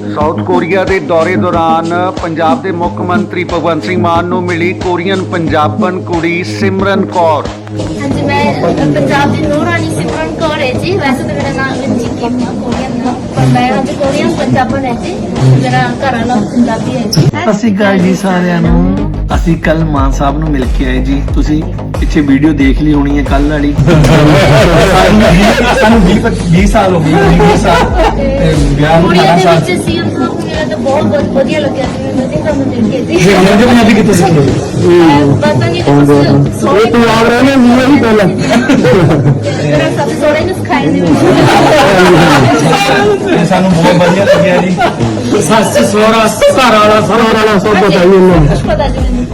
South Korea ਦੇ ਦੌਰੇ ਦੌਰਾਨ ਪੰਜਾਬ ਦੇ ਮੁੱਖ ਮੰਤਰੀ ਭਗਵੰਤ ਸਿੰਘ ਮਾਨ ਨੂੰ ਮਿਲੀ ਕੋਰੀਅਨ ਪੰਜਾਬਣ ਕੁੜੀ ਸਿਮਰਨ ਕੌਰ। ਹਾਂਜੀ ਮੈਂ ਪੰਜਾਬ ਦੀ ਨੂਰ ਰਾਣੀ ਸਿਮਰਨ ਕੌਰ ਹੈ ਜੀ। ਵੈਸੇ ਤਾਂ ਮੇਰਾ ਨਾਮ ਵਿੰਜੀ ਹੈ ਕੋਰੀਅਨ ਦਾ। ਪਰ ਮੈਂ ਅੱਜ ਕੋਰੀਅਨ ਪੰਜਾਬਣ ਹੈ ਜੀ। ਮੇਰਾ ਘਰ ਵਾਲਾ ਪੰਜਾਬੀ ਹੈ ਜੀ। ਸ਼੍ਰੀ ਅਕਾਲ ਜੀ ਸਾਰਿਆਂ ਨੂੰ ਅਸੀਂ ਕੱਲ ਮਾਨ ਸਾਹਿਬ ਨੂੰ ਮਿਲ ਕੇ ਆਏ ਜੀ। ਤੁਸੀਂ ਪਿੱਛੇ ਵੀਡੀਓ ਦੇਖ ਲਈ ਹੋਣੀ ਹੈ ਕੱਲ ਵਾਲੀ। ਸਾਨੂੰ 20 20 ਸਾਲ ਹੋ ਗਏ 20 ਸਾਲ। ਤੇ ਵਿਆਹ ਨੂੰ ਕੋਰੀਆ 18 ਦੇ ਸਾਲ। ਵਿੱਚ ਸੀਐਮ ਸਾਹਿਬ ਨੂੰ ਮੇਰਾ ਤਾਂ ਬਹੁਤ ਬਹੁਤ ਵਧੀਆ ਲੱਗਿਆ ਜੀ ਮੈਂ ਵਧੀਆ ਤੁਹਾਨੂੰ ਦੇਖ ਕੇ ਜੀ ਅੰਗਰੇਜ਼ੀ ਪੰਜਾਬੀ ਕਿੱਥੇ ਸਿੱਖੇ ਮੈਂ ਪਤਾ ਨਹੀਂ ਕੁਝ ਸੋਹਣੇ ਤੂੰ ਆਪ ਰਹਿਣਾ ਨਹੀਂ ਹੀ ਪਹਿਲਾਂ। ਮੇਰਾ ਸਭ ਸੋਹਣੇ ਨੂੰ ਸਿਖਾਈ ਦੇ ਤੇ ਸਾਨੂੰ ਬਹੁਤ ਵਧੀਆ ਲੱਗਿਆ ਜੀ। ਸੱਸ ਸੋਹਰਾ ਘਰ ਵਾਲਾ ਸਾਰਾ ਵਾਲਾ ਸਭ ਉਹਨਾਂ ਨੂੰ ਪਤਾ ਜੀ ਮੈਨੂੰ।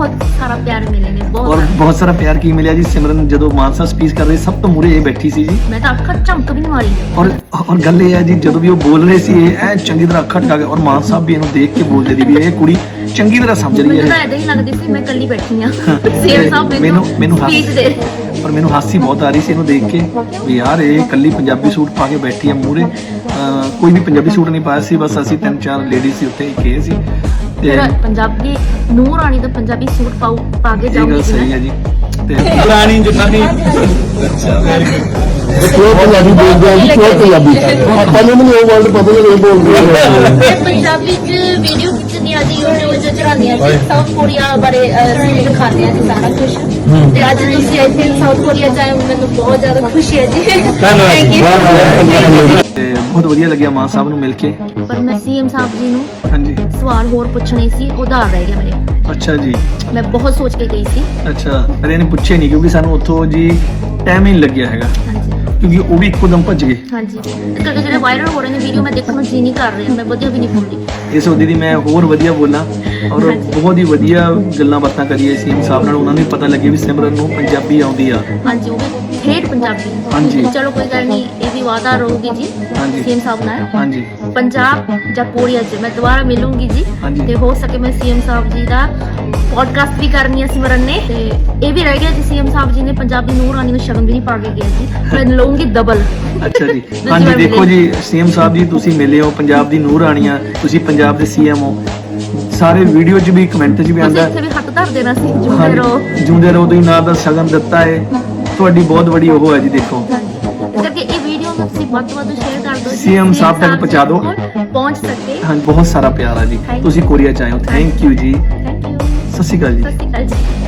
ਬਹੁਤ ਸਾਰਾ ਪਿਆਰ ਮਿਲੇਗਾ ਔਰ ਬਹੁਤ ਬਹੁਤ ਸਾਰਾ ਪਿਆਰ ਕੀ ਮਿਲਿਆ ਜੀ? ਸਿਮਰਨ ਜਦੋਂ ਮਾਨ ਸਾਹਿਬ ਸਪੀਚ ਕਰ ਰਹੇ ਸਭ ਤੋਂ ਮੂਰੇ ਇਹ ਬੈਠੀ ਸੀ ਜੀ। ਮੈਂ ਤਾਂ ਅੱਖਾਂ ਝਮਕ ਵੀ ਨਹੀਂ ਮਾਰੀ। ਔਰ ਔਰ ਗੱਲ ਇਹ ਹੈ ਜੀ ਜਦੋਂ ਵੀ ਉਹ ਬੋਲ ਰਹੇ ਸੀ ਇਹ ਐ ਚੰਗੀ ਤਰ੍ਹਾਂ ਅੱਖਾਂ ਟਕਾ ਕੇ ਔਰ ਮਾਨ ਸਾਹਿਬ ਵੀ ਇਹਨੂੰ ਦੇਖ ਕੇ ਬੋਲਦੇ ਦੀ ਵੀ ਇਹ ਕੁੜੀ ਚੰਗੀ ਤਰ੍ਹਾਂ ਸਮਝ ਰਹੀ ਮੈਨੂੰ ਤਾਂ ਹੈ ਐਦਾਂ ਹੀ ਲੱਗਦੀ ਸੀ ਮੈਂ ਇਕੱਲੀ ਬੈਠੀ ਆ ਸੀਐਮ ਸਾਹਿਬ ਮੈਨੂੰ- ਮੈਨੂੰ ਹੱਸ- speech ਦੇ ਔਰ ਮੈਨੂੰ ਹਾਸੀ ਬਹੁਤ ਆ ਰਹੀ ਸੀ ਇਹਨੂੰ ਦੇਖ ਕੇ ਵੀ ਯਾਰ ਇਹ ਕੱਲੀ ਪੰਜਾਬੀ ਸੂਟ ਪਾ ਕੇ ਬੈਠੀ ਆ ਮੂਰੇ ਕੋਈ ਵੀ ਪੰਜਾਬੀ ਸੂਟ ਨਹੀਂ ਪਾਇਆ ਸੀ ਬਸ ਅਸੀਂ ਤਿੰਨ ਚਾਰ ਲੇਡੀ ਸੀ ਉੱਥੇ ਇੱਕ ਇਹ ਸੀ। ਤੇ ਫਿਰ ਪੰਜਾਬੀ ਨੂਰ ਰਾਣੀ ਦਾ ਪੰਜਾਬੀ ਸੂਟ ਪਾਉ ਪਾ ਕੇ ਇਹ ਜਾਊਂਗੀ ਗੱਲ ਜੀ ਸਹੀ ਮੈਂ। ਹੈ ਜੀ। ਤੇ ਪੁਰਾਣੀ ਜਨਾਨੀ ਕਿਉਂ ਪੰਜਾਬੀ ਬੋਲਦੇ ਆ ਜੀ ਕਿਉਂ ਪੰਜਾਬੀ ਆਪਾਂ ਨੂੰ ਨਹੀਂ ਉਹ ਵਰਡ ਪਤਾ ਨਹੀਂ ਇਹ ਬੋਲਦੇ ਆ। ਮੈਂ ਪੰਜਾਬੀ ਚ ਵੀਡੀਓ ਖਿੱਚਦੀ ਆ ਜੀ YouTube ਤੇ ਚੜਾਉਂਦੀ ਆ ਜੀ ਸਾਊਥ ਕੋਰੀਆ ਬਾਰੇ ਅਹ, ਦਿਖਾਉਂਦੇ ਆ ਜੀ ਸਾਰਾ ਕੁਝ ਤੇ ਅੱਜ ਤੁਸੀਂ ਇੱਥੇ ਸਾਊਥ ਕੋਰੀਆ ਹੋ, ਮੈਨੂੰ ਬਹੁਤ ਜ਼ਿਆਦਾ ਖੁਸ਼ੀ ਹੈ ਜੀ। ਬਹੁਤ ਵਧੀਆ ਲੱਗਿਆ ਮਾਨ ਸਾਹਿਬ ਨੂੰ ਮਿਲ ਕੇ। ਪਰ ਮੈਂ ਸੀਐਮ ਸਾਹਿਬ ਜੀ ਨੂੰ ਹਾਂਜੀ। ਸਵਾਲ ਹੋਰ ਪੁੱਛਣੇ ਸੀ ਉਧਾਰ ਰਹਿ ਗਿਆ ਮੇਰੇ। ਅੱਛਾ ਜੀ। ਮੈਂ ਬਹੁਤ ਸੋਚ ਕੇ ਗਈ ਸੀ। ਅੱਛਾ ਅਰੇ ਇਹਨੇ ਪੁੱਛੇ ਨਹੀਂ ਕਿਉਂਕਿ ਸਾਨੂੰ ਉੱਥੋਂ ਜੀ ਟਾਈਮ ਹੀ ਨਹੀਂ ਲੱਗਿਆ ਹੈਗਾ। ਹਾਂਜੀ। ਕਿਉਂਕਿ ਉਹ ਵੀ ਇੱਕੋ ਦਮ ਭੱਜ ਗਏ। ਹਾਂਜੀ। ਇਸ ਕਰਕੇ ਜਿਹੜੇ ਵਾਇਰਲ ਹੋ ਰਹੇ ਨੇ ਵੀਡੀਓ ਮੈਂ ਦੇਖਣ ਨੂੰ ਜੀ ਨਹੀਂ ਕਰ ਰਹੀ ਮੈਂ ਵਧੀਆ ਵੀ ਨਹੀਂ ਬੋਲਦੀ। ਇਸ ਉਹਦੀ ਦੀ ਮੈਂ ਹੋਰ ਵਧੀਆ ਬੋਲਾਂ। ਔਰ। ਬਹੁਤ ਹੀ ਵਧੀਆ ਗੱਲਾਂ ਬਾਤਾਂ ਕਰੀਏ ਸੀਐਮ ਸਾਹਿਬ ਨਾਲ ਉਹਨਾਂ ਨੂੰ ਪਤਾ ਲੱਗੇ ਵੀ ਸਿਮਰਨ ਨੂੰ ਪੰਜਾਬੀ ਆਉਂਦੀ ਆ। ਹਾਂਜੀ ਉਹ ਵੀ ਠੇਠ ਪੰਜਾਬੀ। ਹਾਂਜੀ। ਚਲੋ ਕੋਈ ਗੱਲ ਨਹੀਂ ਇਹ ਵੀ ਵਾਦਾ ਰਹੂਗੀ ਜੀ। ਹਾਂਜੀ। ਸੀਐਮ ਸਾਹਿਬ ਨਾਲ। ਹਾਂਜੀ। ਪੰਜਾਬ ਜਾਂ ਕੋਰੀਆ ਚ ਮੈਂ ਦੁਬਾਰਾ ਮਿਲੂੰਗੀ ਜੀ। ਹਾਂਜੀ। ਤੇ ਹੋ ਸਕੇ ਮੈਂ ਸੀਐਮ ਸਾਹਿਬ ਜੀ ਦਾ ਪੋਡਕਾਸਟ ਵੀ ਕਰਨੀ ਹੈ ਸਿਮਰਨ ਨੇ। ਤੇ ਇਹ ਵੀ ਰਹਿ ਗਿਆ ਜੀ ਸੀਐਮ ਸਾਹਿਬ ਜੀ ਨੇ ਪੰਜਾਬੀ ਨੂਰ ਰਾਣੀ ਨੂੰ ਸ਼ਗਨ ਵੀ ਨਹੀਂ ਪਾ ਕੇ ਗਿਆ ਜੀ। ਮੈਂ ਲਊਂਗੀ ਡਬਲ ਅੱਛਾ ਜੀ। ਦੂਜੀ ਹਾਂਜੀ ਵਾਰ ਦੇਖੋ ਮਿਲੇ। ਜੀ ਸੀਐਮ ਸਾਹਿਬ ਜੀ ਤੁਸੀਂ ਮਿਲੇ ਹੋ ਪੰਜਾਬ ਦੀ ਨੂਰ ਰਾਣੀਆਂ ਤੁਸੀਂ ਪੰਜਾਬ ਦੇ ਸੀਐਮ ਹੋ। ਸਾਰੇ ਵੀਡੀਓ 'ਚ ਵੀ ਕਮੈਂਟ 'ਚ ਵੀ ਤੁਸੀਂ ਆਂਦਾ ਇੱਥੇ ਵੀ ਹੱਥ ਧਰ ਦੇਣਾ ਸੀ ਰਹੋ ਹਾਂਜੀ ਜਿਉਂਦੇ ਰਹੋ ਤੁਸੀਂ ਨਾਂ ਦਾ ਸ਼ਗਨ ਦਿੱਤਾ ਹੈ ਤੁਹਾਡੀ ਬਹੁਤ ਵੱਡੀ ਉਹ ਹੈ ਜੀ ਦੇਖੋ। ਇਸ ਕਰਕੇ ਇਹ ਵੀਡੀਓ ਨੂੰ ਤੁਸੀਂ ਵੱਧ ਤੋਂ ਵੱਧ ਸ਼ੇਅਰ ਕਰ ਦਿਓ ਜੀ। CM ਸਾਹਿਬ ਤੱਕ ਪਹੁੰਚਾ ਦਿਓ। ਪਹੁੰਚ ਸਕੇ ਹਾਂਜੀ ਬਹੁਤ ਸਾਰਾ ਪਿਆਰ ਆ ਜੀ. ਤੁਸੀਂ ਕੋਰੀਆ ਚ ਆਏ ਹੋ। ਥੈਂਕ ਯੂ ਜੀ। ਥੈਂਕ ਯੂ ਸਤਿ ਸ਼੍ਰੀ ਅਕਾਲ ਜੀ। ਸਤਿ ਸ਼੍ਰੀ ਅਕਾਲ ਜੀ।